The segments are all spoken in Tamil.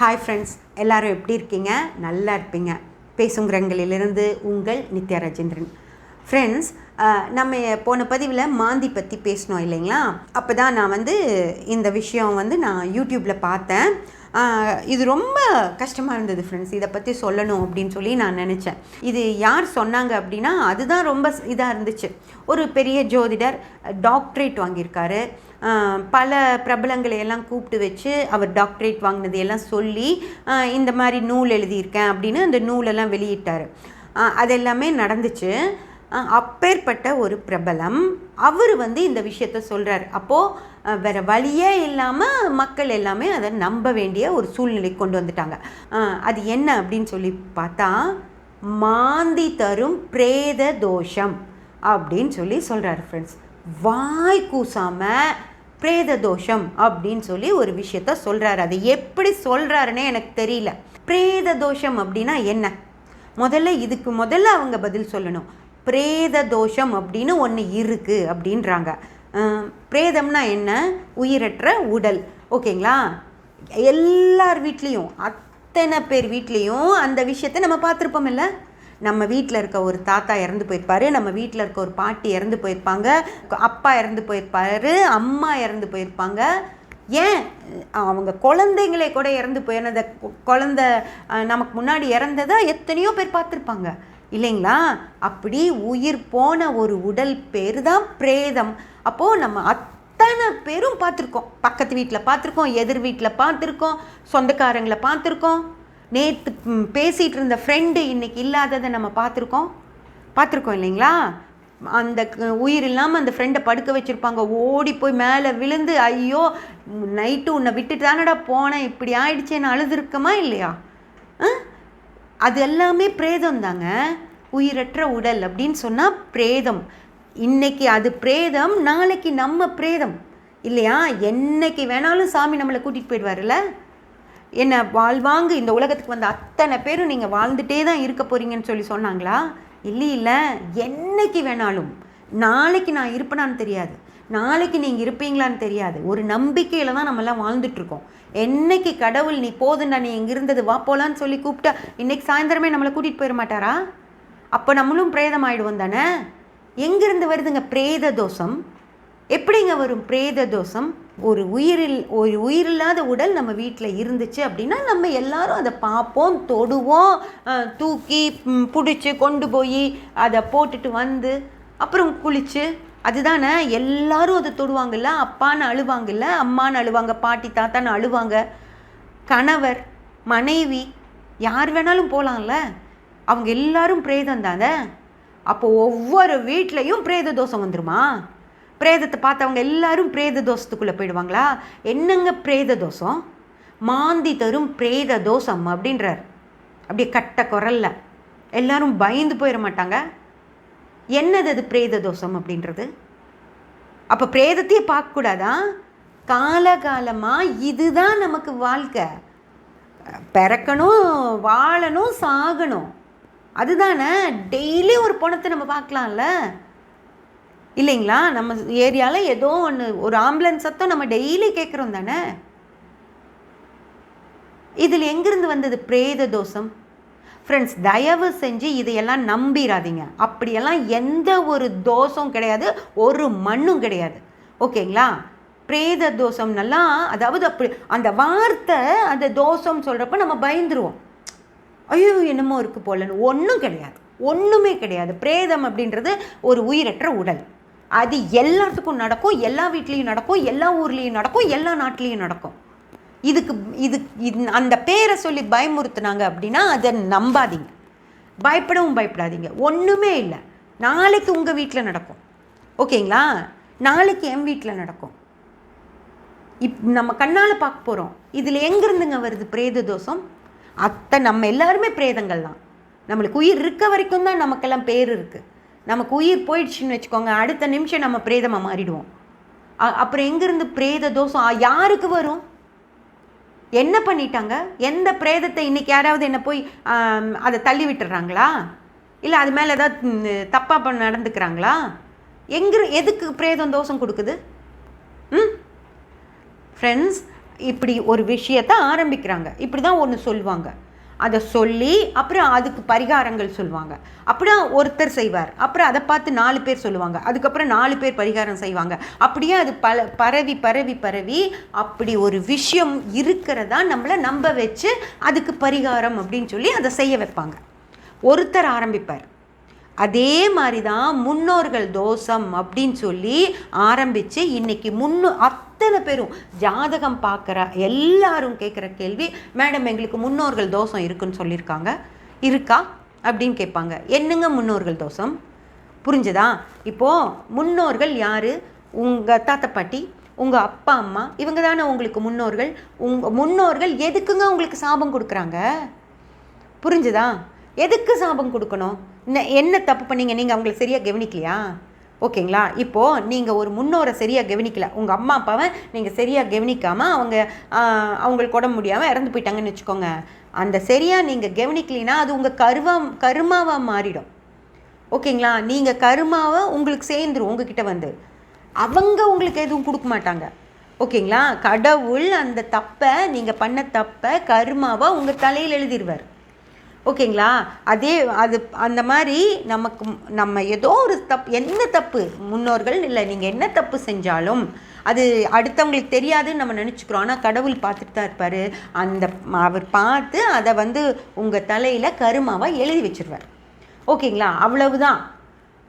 ஹாய் ஃப்ரெண்ட்ஸ் எல்லாரும் எப்படி இருக்கீங்க? நல்லா இருப்பீங்க. பேசுங்கிறங்களிலிருந்து உங்கள் நித்யா ராஜேந்திரன். ஃப்ரெண்ட்ஸ் நம்ம போன பதிவில் மாந்தி பற்றி பேசினோம் இல்லைங்களா? அப்போ தான் நான் வந்து இந்த விஷயம் வந்து நான் யூடியூப்பில் பார்த்தேன். இது ரொம்ப கஷ்டமாக இருந்தது ஃப்ரெண்ட்ஸ் இதை பற்றி சொல்லணும் அப்படின்னு சொல்லி நான் நினச்சேன். இது யார் சொன்னாங்க அப்படின்னா அதுதான் ரொம்ப இதாக இருந்துச்சு. ஒரு பெரிய ஜோதிடர் டாக்டரேட் வாங்கியிருக்காரு. பல பிரபலங்களை எல்லாம் கூப்பிட்டு வச்சு அவர் டாக்டரேட் வாங்கினது எல்லாம் சொல்லி இந்த மாதிரி நூல் எழுதியிருக்கேன் அப்படின்னு அந்த நூலெல்லாம் வெளியிட்டார். அது எல்லாமே நடந்துச்சு. அப்பேற்பட்ட ஒரு பிரபலம். அவர் வந்து இந்த விஷயத்த சொல்கிறார் அப்போது வேறு வழியே இல்லாமல் மக்கள் எல்லாமே அதை நம்ப வேண்டிய ஒரு சூழ்நிலை கொண்டு வந்துட்டாங்க. அது என்ன அப்படின்னு சொல்லி பார்த்தா மாந்தி தரும் பிரேத தோஷம் அப்படின்னு சொல்லி சொல்கிறாரு ஃப்ரெண்ட்ஸ் வாய் கூசாமல் பிரேத தோஷம் அப்படின்னு சொல்லி ஒரு விஷயத்த சொல்கிறாரு அது எப்படி சொல்கிறாருன்னே எனக்கு தெரியல. பிரேத தோஷம் அப்படின்னா என்ன? முதல்ல இதுக்கு முதல்ல அவங்க பதில் சொல்லணும். பிரேத தோஷம் அப்படின்னு ஒன்று இருக்குது அப்படின்றாங்க. பிரேதம்னா என்ன? உயிரற்ற உடல். ஓகேங்களா? எல்லார் வீட்லேயும் அத்தனை பேர் வீட்லேயும் அந்த விஷயத்தை நம்ம பார்த்துருப்போம் இல்லை? நம்ம வீட்டில் இருக்க ஒரு தாத்தா இறந்து போயிருப்பாரு நம்ம வீட்டில் இருக்க ஒரு பாட்டி இறந்து போயிருப்பாங்க அப்பா இறந்து போயிருப்பாரு அம்மா இறந்து போயிருப்பாங்க. ஏன்? அவங்க குழந்தைங்களே கூட இறந்து போயினத குழந்த நமக்கு முன்னாடி இறந்ததை எத்தனையோ பேர் பார்த்துருப்பாங்க. இல்லைங்களா? அப்படி உயிர் போன ஒரு உடல் பேர் தான் பிரேதம். அப்போது நம்ம அத்தனை பேரும் பார்த்துருக்கோம். பக்கத்து வீட்டில் பார்த்துருக்கோம் எதிர் வீட்டில் பார்த்துருக்கோம் சொந்தக்காரங்களை பார்த்துருக்கோம். நேற்று பேசிகிட்டு இருந்த ஃப்ரெண்டு இன்றைக்கி இல்லாததை நம்ம பார்த்துருக்கோம். பார்த்துருக்கோம் இல்லைங்களா? அந்த உயிர் இல்லாமல் அந்த ஃப்ரெண்டை படுக்க வச்சுருப்பாங்க. ஓடி போய் மேலே விழுந்து ஐயோ நைட்டு உன்னை விட்டுட்டு தானடா போனேன் இப்படி ஆயிடுச்சேன்னு அழுதுருக்கமா இல்லையா? ஆ? அது எல்லாமே பிரேதம் தாங்க. உயிரற்ற உடல் அப்படின்னு சொன்னால் பிரேதம். இன்னைக்கு அது பிரேதம் நாளைக்கு நம்ம பிரேதம். இல்லையா? என்னைக்கு வேணாலும் சாமி நம்மளை கூட்டிகிட்டு போயிடுவார்ல என்ன வாழ்வாங்க இந்த உலகத்துக்கு வந்த அத்தனை பேரும் நீங்கள் வாழ்ந்துட்டே தான் இருக்க போறீங்கன்னு சொல்லி சொன்னாங்களா? இல்லை இல்லை. என்னைக்கு வேணாலும். நாளைக்கு நான் இருப்பேனான்னு தெரியாது. நாளைக்கு நீங்கள் இருப்பீங்களான்னு தெரியாது. ஒரு நம்பிக்கையில் தான் நம்மலாம் வாழ்ந்துட்டுருக்கோம். என்னைக்கு கடவுள் நீ போதுண்டா நீ இங்கே இருந்தது வா போலான்னு சொல்லி கூப்பிட்டா இன்னைக்கு சாயந்தரமே நம்மளை கூட்டிகிட்டு போயிட மாட்டாரா? அப்போ நம்மளும் பிரேதம் ஆகிடுவோம் தானே? எங்கேருந்து வருதுங்க பிரேத தோஷம்? எப்படிங்க வரும் பிரேத தோஷம்? ஒரு உயிரில் ஒரு உயிரில்லாத உடல் நம்ம வீட்டில் இருந்துச்சு அப்படின்னா நம்ம எல்லாரும் அதை பார்ப்போம் தொடுவோம் தூக்கி பிடிச்சி கொண்டு போய் அதை போட்டுட்டு வந்து அப்புறம் குளித்து அதுதானே எல்லாரும் அதை தொடுவாங்கல்ல அப்பான்னு அழுவாங்கல்ல அம்மான்னு அழுவாங்க பாட்டி தாத்தான்னு அழுவாங்க. கணவர் மனைவி யார் வேணாலும் போகலாம்ல அவங்க எல்லாரும் பிரேதம் தானே. அப்போ ஒவ்வொரு வீட்லேயும் பிரேத தோஷம் வந்துருமா? பிரேதத்தை பார்த்தவங்க எல்லாரும் பிரேத தோஷத்துக்குள்ளே போயிடுவாங்களா? என்னங்க பிரேத தோஷம்? மாந்தி தரும் பிரேத தோஷம் அப்படின்றார். அப்படியே கட்ட குரல்ல. எல்லாரும் பயந்து போயிட மாட்டாங்க. என்னது அது பிரேத தோஷம் அப்படின்றது? அப்போ பிரேதத்தையே பார்க்கக்கூடாதா? காலகாலமாக இதுதான் நமக்கு வாழ்க்கை. பிறக்கணும் வாழணும் சாகணும். அதுதானே? டெய்லி ஒரு பணத்தை நம்ம பார்க்கலாம்ல. இல்லைங்களா? நம்ம ஏரியாவில் ஏதோ ஒன்று ஒரு ஆம்புலன்ஸ் சத்தம் நம்ம டெய்லி கேட்குறோம் தானே? இதில் எங்கேருந்து வந்தது பிரேத தோஷம்? ஃப்ரெண்ட்ஸ் தயவு செஞ்சு இதையெல்லாம் நம்பிடாதீங்க அப்படியெல்லாம் எந்த ஒரு தோஷம் கிடையாது ஒரு மண்ணும் கிடையாது. ஓகேங்களா? பிரேத தோஷம்னெல்லாம் அதாவது அப்படி அந்த வார்த்தை அந்த தோஷம் சொல்கிறப்ப நம்ம பயந்துருவோம். ஐயோ என்னமோ இருக்குது போலன்னு. ஒன்றும் கிடையாது. ஒன்றுமே கிடையாது. பிரேதம் அப்படின்றது ஒரு உயிரற்ற உடல். அது எல்லாத்துக்கும் நடக்கும் எல்லா வீட்லேயும் நடக்கும் எல்லா ஊர்லேயும் நடக்கும் எல்லா நாட்டிலையும் நடக்கும். இதுக்கு இது இது அந்த பேரை சொல்லி பயமுறுத்துனாங்க அப்படின்னா அதை நம்பாதீங்க. பயப்படவும் பயப்படாதீங்க. ஒன்றுமே இல்லை. நாளைக்கு உங்கள் வீட்டில் நடக்கும். ஓகேங்களா? நாளைக்கு என் வீட்டில் நடக்கும். இப் நம்ம கண்ணால் பார்க்க போகிறோம் இதில் எங்கேருந்துங்க வருது பிரேத தோஷம்? அத்தை நம்ம எல்லாருமே பிரேதங்கள் தான் நம்மளுக்கு உயிர் இருக்க வரைக்கும் தான் நமக்கெல்லாம் பேர் இருக்குது நமக்கு உயிர் போயிடுச்சுன்னு வச்சுக்கோங்க அடுத்த நிமிஷம் நம்ம பிரேதமாக மாறிடுவோம். அ- அப்புறம் எங்கேருந்து பிரேத தோஷம் யாருக்கு வரும்? என்ன பண்ணிட்டாங்க? எந்த பிரேதத்தை இன்னைக்கு யாராவது என்ன போய் அதை தள்ளி விட்டுறாங்களா? இல்லை அது மேலே ஏதாவது தப்பாக பண்ண நடந்துக்கிறாங்களா? எங்கே எதுக்கு பிரேதம் தோஷம் கொடுக்குது? ம்? ஃப்ரெண்ட்ஸ் இப்படி ஒரு விஷயத்த ஆரம்பிக்கிறாங்க. இப்படி தான் ஒன்று சொல்லுவாங்க. அதை சொல்லி அப்புறம் அதுக்கு பரிகாரங்கள் சொல்லுவாங்க. அப்புறம் ஒருத்தர் செய்வார். அப்புறம் அதை பார்த்து நாலு பேர் சொல்லுவாங்க. அதுக்கப்புறம் நாலு பேர் பரிகாரம் செய்வாங்க. அப்படியே அது பல பரவி பரவி பரவி அப்படி ஒரு விஷயம் இருக்கிறதா நம்மளை நம்ப வச்சு அதுக்கு பரிகாரம் அப்படின்னு சொல்லி அதை செய்ய வைப்பாங்க. ஒருத்தர் ஆரம்பிப்பார். அதே மாதிரி தான் முன்னோர்கள் தோஷம் அப்படின்னு சொல்லி ஆரம்பித்து இன்றைக்கி முன்னு அப் அத்தனை பேரும் ஜாதகம் பார்க்குற எல்லாரும் கேட்குற கேள்வி மேடம் எங்களுக்கு முன்னோர்கள் தோஷம் இருக்குன்னு சொல்லியிருக்காங்க. இருக்கா? அப்படின்னு கேட்பாங்க. என்னங்க முன்னோர்கள் தோஷம்? புரிஞ்சுதா? இப்போது முன்னோர்கள் யார்? உங்கள் தாத்தா பாட்டி உங்கள் அப்பா அம்மா இவங்க தானே உங்களுக்கு முன்னோர்கள். உங்கள் முன்னோர்கள் எதுக்குங்க உங்களுக்கு சாபம் கொடுக்குறாங்க? புரிஞ்சுதா? எதுக்கு சாபம் கொடுக்கணும்? என்ன- என்ன தப்பு பண்ணீங்க? நீங்கள் அவங்களை சரியாக கவனிக்கலையா? ஓகேங்களா? இப்போது நீங்கள் ஒரு முன்னோரை சரியாக கவனிக்கல. உங்கள் அம்மா அப்பாவை நீங்கள் சரியாக கவனிக்காமல் அவங்க அவங்களுக்கு உடம்பு முடியாமல் இறந்து போயிட்டாங்கன்னு வச்சுக்கோங்க. அந்த சரியாக நீங்கள் கவனிக்கலைன்னா அது உங்கள் கருவா கருமாவாக மாறிடும். ஓகேங்களா? நீங்கள் கருமாவை உங்களுக்கு சேர்ந்துரும் உங்ககிட்ட வந்து. அவங்க உங்களுக்கு எதுவும் கொடுக்க மாட்டாங்க. ஓகேங்களா? கடவுள் அந்த தப்பை நீங்கள் பண்ண தப்பை கருமாவை உங்கள் தலையில் எழுதிடுவார் ஓகேங்களா? அதே அது அந்த மாதிரி நமக்கு நம்ம ஏதோ ஒரு தப்பு என்ன தப்பு முன்னோர்கள் இல்லை நீங்கள் என்ன தப்பு செஞ்சாலும் அது அடுத்தவங்களுக்கு தெரியாதுன்னு நம்ம நினச்சிக்கிறோம். ஆனால் கடவுள் பார்த்துட்டு தான் இருப்பார். அந்த அவர் பார்த்து அதை வந்து உங்கள் தலையில் கருமாவை எழுதி வச்சிருவார். ஓகேங்களா? அவ்வளவுதான்.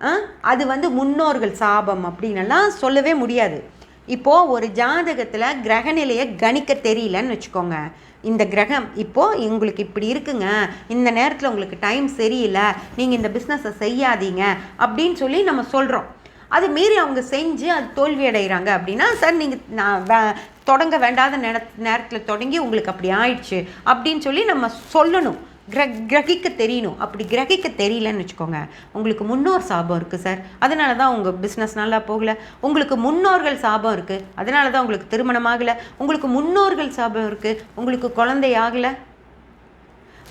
ஆ? அது வந்து முன்னோர்கள் சாபம் அப்படின்னலாம் சொல்லவே முடியாது. இப்போது ஒரு ஜாதகத்தில் கிரகநிலையை கணிக்க தெரியலன்னு வச்சுக்கோங்க. இந்த கிரகம் இப்போது உங்களுக்கு இப்படி இருக்குங்க. இந்த நேரத்தில் உங்களுக்கு டைம் சரியில்லை. நீங்கள் இந்த பிஸ்னஸை செய்யாதீங்க அப்படின்னு சொல்லி நம்ம சொல்கிறோம் அது மீறி அவங்க செஞ்சு அது தோல்வி அடைகிறாங்க அப்படின்னா சார் நீங்கள் நான் தொடங்க வேண்டாத நேர நேரத்தில் தொடங்கி உங்களுக்கு அப்படி ஆயிடுச்சு. அப்படின்னு சொல்லி நம்ம சொல்லணும். கிர கிரகிக்க தெரியணும். அப்படி கிரகிக்க தெரியலன்னு வச்சுக்கோங்க. உங்களுக்கு முன்னோர் சாபம் இருக்குது சார் அதனால தான் உங்கள் பிஸ்னஸ் நல்லா போகல. உங்களுக்கு முன்னோர்கள் சாபம் இருக்குது அதனால தான் உங்களுக்கு திருமணம் ஆகலை. உங்களுக்கு முன்னோர்கள் சாபம் இருக்குது உங்களுக்கு குழந்தை ஆகலை.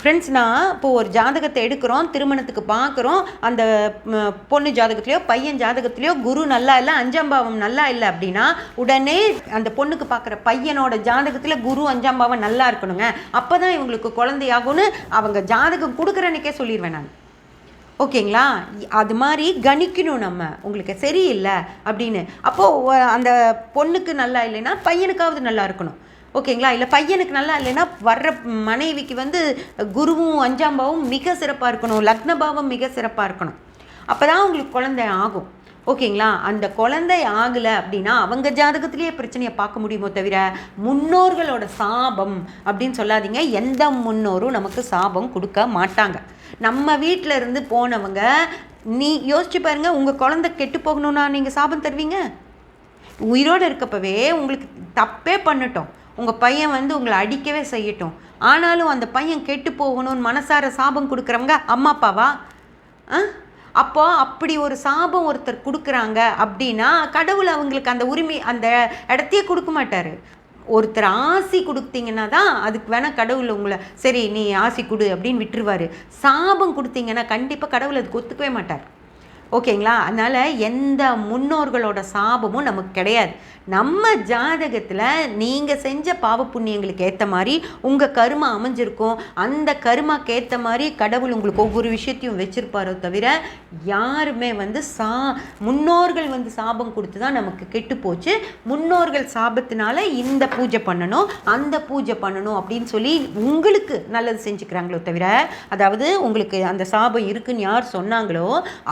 ஃப்ரெண்ட்ஸ் நான் இப்போ ஒரு ஜாதகத்தை எடுக்கிறோம் திருமணத்துக்கு பார்க்குறோம் அந்த பொண்ணு ஜாதகத்துலேயோ பையன் ஜாதகத்துலேயோ குரு நல்லா இல்லை அஞ்சாம் பாவம் நல்லா இல்லை அப்படின்னா உடனே அந்த பொண்ணுக்கு பார்க்குற பையனோட ஜாதகத்தில் குரு அஞ்சாம் பாவம் நல்லா இருக்கணுங்க. அப்போ தான் இவங்களுக்கு குழந்தையாகும்னு அவங்க ஜாதகம் கொடுக்குற அன்னைக்கே சொல்லிடுவேன் நான். ஓகேங்களா? அது மாதிரி கணிக்கணும் நம்ம. உங்களுக்கு சரியில்லை அப்படின்னு. அப்போது அந்த பொண்ணுக்கு நல்லா இல்லைன்னா பையனுக்காவது நல்லா இருக்கணும். ஓகேங்களா? இல்லை பையனுக்கு நல்லா இல்லைன்னா வர்ற மனைவிக்கு வந்து குருவும் அஞ்சாம் பாவம் மிக சிறப்பாக இருக்கணும். லக்ன பாவம் மிக சிறப்பாக இருக்கணும். அப்போ தான் உங்களுக்கு குழந்தை ஆகும். ஓகேங்களா? அந்த குழந்தை ஆகலை அப்படின்னா அவங்க ஜாதகத்திலேயே பிரச்சனையை பார்க்க முடியுமோ தவிர முன்னோர்களோட சாபம் அப்படின்னு சொல்லாதீங்க. எந்த முன்னோரும் நமக்கு சாபம் கொடுக்க மாட்டாங்க. நம்ம வீட்டில் இருந்து போனவங்க நீ யோசிச்சு பாருங்கள் உங்கள் குழந்தை கெட்டு போகணும்னா நீங்கள் சாபம் தருவீங்க? உயிரோடு இருக்கப்பவே உங்களுக்கு தப்பே பண்ணட்டும். உங்கள் பையன் வந்து உங்களை அடிக்கவே செய்யட்டும். ஆனாலும் அந்த பையன் கெட்டு போகணும்னு மனசார சாபம் கொடுக்குறவங்க அம்மா அப்பாவா? ஆ? அப்போ அப்படி ஒரு சாபம் ஒருத்தர் கொடுக்குறாங்க அப்படின்னா கடவுள் அவங்களுக்கு அந்த உரிமை அந்த இடத்தையே கொடுக்க மாட்டார். ஒருத்தர் ஆசி கொடுத்தீங்கன்னா தான் அதுக்கு வேணால் கடவுள் உங்களை சரி நீ ஆசி கொடு அப்படின்னு விட்டுருவாரு. சாபம் கொடுத்தீங்கன்னா கண்டிப்பாக கடவுள் அதுக்கு ஒத்துக்கவே மாட்டார். ஓகேங்களா? அதனால் எந்த முன்னோர்களோட சாபமும் நமக்கு கிடையாது. நம்ம ஜாதகத்தில் நீங்கள் செஞ்ச பாவ புண்ணியங்களுக்கு ஏற்ற மாதிரி உங்கள் கருமா அமைஞ்சிருக்கும். அந்த கருமாக்கு ஏற்ற மாதிரி கடவுள் உங்களுக்கு ஒவ்வொரு விஷயத்தையும் வச்சுருப்பாரோ தவிர யாருமே வந்து சா முன்னோர்கள் வந்து சாபம் கொடுத்து தான் நமக்கு கெட்டு போச்சு. முன்னோர்கள் சாபத்தினால இந்த பூஜை பண்ணணும் அந்த பூஜை பண்ணணும் அப்படின்னு சொல்லி உங்களுக்கு நல்லது செஞ்சுக்கிறாங்களோ தவிர அதாவது உங்களுக்கு அந்த சாபம் இருக்குன்னு யார் சொன்னாங்களோ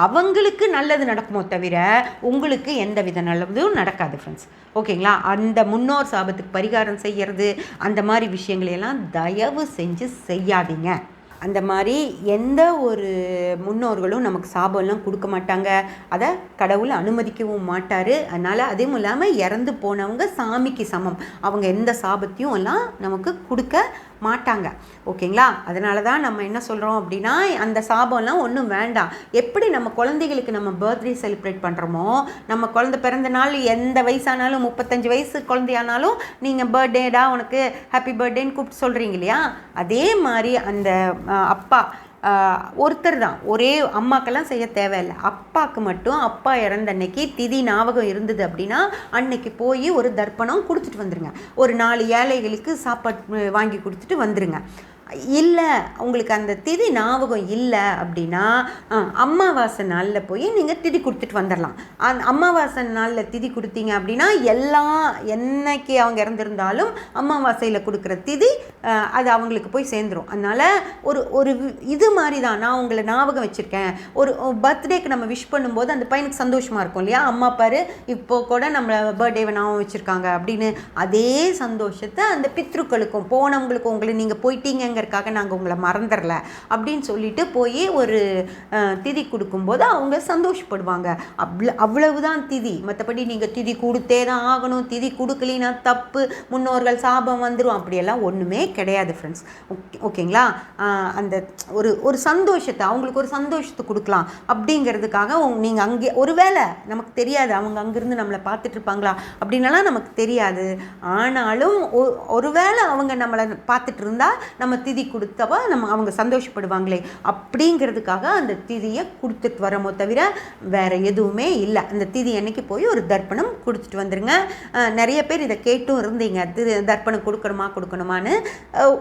அவங்களுக்கு நல்லது நடக்குமோ தவிர உங்களுக்கு எந்த வித நல்லதும் நடக்காது ஃப்ரெண்ட்ஸ் ஓகேங்களா? அந்த முன்னோர் சாபத்துக்கு பரிகாரம் செய்கிறது அந்த மாதிரி விஷயங்களையெல்லாம் தயவு செஞ்சு செய்யாதீங்க. அந்த மாதிரி எந்த ஒரு முன்னோர்களும் நமக்கு சாபம்லாம் கொடுக்க மாட்டாங்க. அதை கடவுள் அனுமதிக்கவும் மாட்டார். அதனால் அதுவும் இல்லாமல் இறந்து போனவங்க சாமிக்கு சமம். அவங்க எந்த சாபத்தையும் எல்லாம் நமக்கு கொடுக்க மாட்டாங்க. ஓகேங்களா? அதனால தான் நம்ம என்ன சொல்கிறோம் அப்படின்னா அந்த சாபம்லாம் ஒன்றும் வேண்டாம். எப்படி நம்ம குழந்தைகளுக்கு நம்ம பர்த்டே செலிப்ரேட் பண்ணுறோமோ நம்ம குழந்தை பிறந்த நாள் எந்த வயசானாலும் முப்பத்தஞ்சு வயசு குழந்தையானாலும் நீங்கள் பர்த்டேடா உனக்கு ஹாப்பி பர்த்டேன்னு கூப்பிட்டு சொல்கிறீங்க இல்லையா? அதே மாதிரி அந்த அப்பா ஒருத்தர் தான். ஒரே அம்மாக்கெல்லாம் செய்ய தேவையில்லை. அப்பாவுக்கு மட்டும் அப்பா இறந்த அன்னைக்கு திதி ஞாபகம் இருந்தது அப்படின்னா அன்னைக்கு போய் ஒரு தர்ப்பணம் கொடுத்துட்டு வந்துடுங்க ஒரு நாலு ஏழைகளுக்கு சாப்பாடு வாங்கி கொடுத்துட்டு வந்துடுங்க இல்லை உங்களுக்கு அந்த திதி ஞாபகம் இல்லை அப்படின்னா அம்மாவாசை அமாவாசை நாளில் போய் நீங்கள் திதி கொடுத்துட்டு வந்துடலாம் அந்த அமாவாசை நாளில் திதி கொடுத்தீங்க அப்படின்னா எல்லாம் என்னைக்கு அவங்க இறந்துருந்தாலும் அமாவாசையில் கொடுக்குற திதி அது அவங்களுக்கு போய் சேர்ந்துரும். அதனால் ஒரு ஒரு இது மாதிரி தான் நான் உங்களை ஞாபகம் வச்சுருக்கேன். ஒரு பர்த்டேக்கு நம்ம விஷ் பண்ணும்போது அந்த பையனுக்கு சந்தோஷமாக இருக்கும் இல்லையா? அம்மா பாரு இப்போ கூட நம்ம பர்த்டேவை ஞாபகம் வச்சுருக்காங்க அப்படின்னு அதே சந்தோஷத்தை அந்த பித்ருக்களுக்கும் போனவங்களுக்கும் உங்களை நீங்கள் போயிட்டீங்க போயிட்டீங்கங்கிறதுக்காக நாங்கள் உங்களை மறந்துடல அப்படின்னு சொல்லிட்டு போய் ஒரு திதி கொடுக்கும்போது அவங்க சந்தோஷப்படுவாங்க. அவ்வளோ அவ்வளவுதான் திதி. மற்றபடி நீங்கள் திதி கொடுத்தே தான் ஆகணும். திதி கொடுக்கலினா தப்பு. முன்னோர்கள் சாபம் வந்துடும் அப்படியெல்லாம் ஒன்றுமே கிடையாது ஃப்ரெண்ட்ஸ் ஓகே ஓகேங்களா? அந்த ஒரு ஒரு சந்தோஷத்தை அவங்களுக்கு ஒரு சந்தோஷத்தை கொடுக்கலாம். அப்படிங்கிறதுக்காக நீங்கள் அங்கே ஒருவேளை நமக்கு தெரியாது அவங்க அங்கேருந்து நம்மளை பார்த்துட்டு இருப்பாங்களா அப்படின்னலாம் நமக்கு தெரியாது. ஆனாலும் ஒ- ஒருவேளை அவங்க நம்மளை பார்த்துட்டு இருந்தால் நம்ம திதி கொடுத்தவ நம்ம அவங்க சந்தோஷப்படுவாங்களே அப்படிங்கிறதுக்காக அந்த திதியை கொடுத்துட்டு வரமோ தவிர வேறு எதுவுமே இல்லை. அந்த திதி அன்னைக்கு போய் ஒரு தர்ப்பணம் கொடுத்துட்டு வந்துடுங்க நிறைய பேர் இதை கேட்டும் இருந்தீங்க. திரு தர்ப்பணம் கொடுக்கணுமா கொடுக்கணுமான்னு.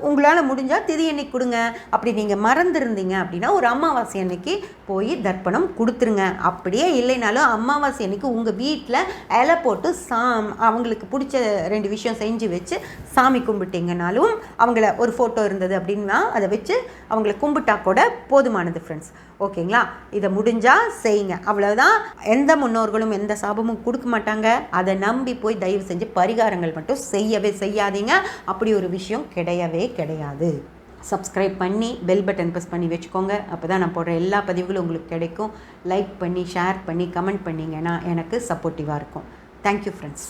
உங்களால் முடிஞ்சால் திதி அன்னைக்கு கொடுங்க. அப்படி நீங்கள் மறந்துருந்தீங்க அப்படின்னா ஒரு அமாவாசை அன்னைக்கு போய் தர்ப்பணம் கொடுத்துருங்க. அப்படியே இல்லைனாலும் அமாவாசை அன்னைக்கு உங்கள் வீட்டில் இலை போட்டு சாம் அவங்களுக்கு பிடிச்ச ரெண்டு விஷயம் செஞ்சு வச்சு சாமி கும்பிட்டீங்கனாலும் அவங்கள ஒரு ஃபோட்டோ இருந்தது அப்படின்னா அதை வச்சு அவங்கள கும்பிட்டா கூட போதுமானது ஃப்ரெண்ட்ஸ் ஓகேங்களா? இதை முடிஞ்சால் செய்யுங்க. அவ்வளோதான் எந்த முன்னோர்களும் எந்த சாபமும் கொடுக்க மாட்டாங்க. அதை நம்பி போய் தயவு செஞ்சு பரிகாரங்கள் மட்டும் செய்யவே செய்யாதீங்க. அப்படி ஒரு விஷயம் கிடையவே கிடையாது. சப்ஸ்கிரைப் பண்ணி பெல் பட்டன் ப்ரெஸ் பண்ணி வச்சுக்கோங்க. அப்போ தான் நான் போடுற எல்லா பதிவுகளும் உங்களுக்கு கிடைக்கும். லைக் பண்ணி ஷேர் பண்ணி கமெண்ட் பண்ணிங்கன்னா எனக்கு சப்போர்ட்டிவாக இருக்கும். Thank you friends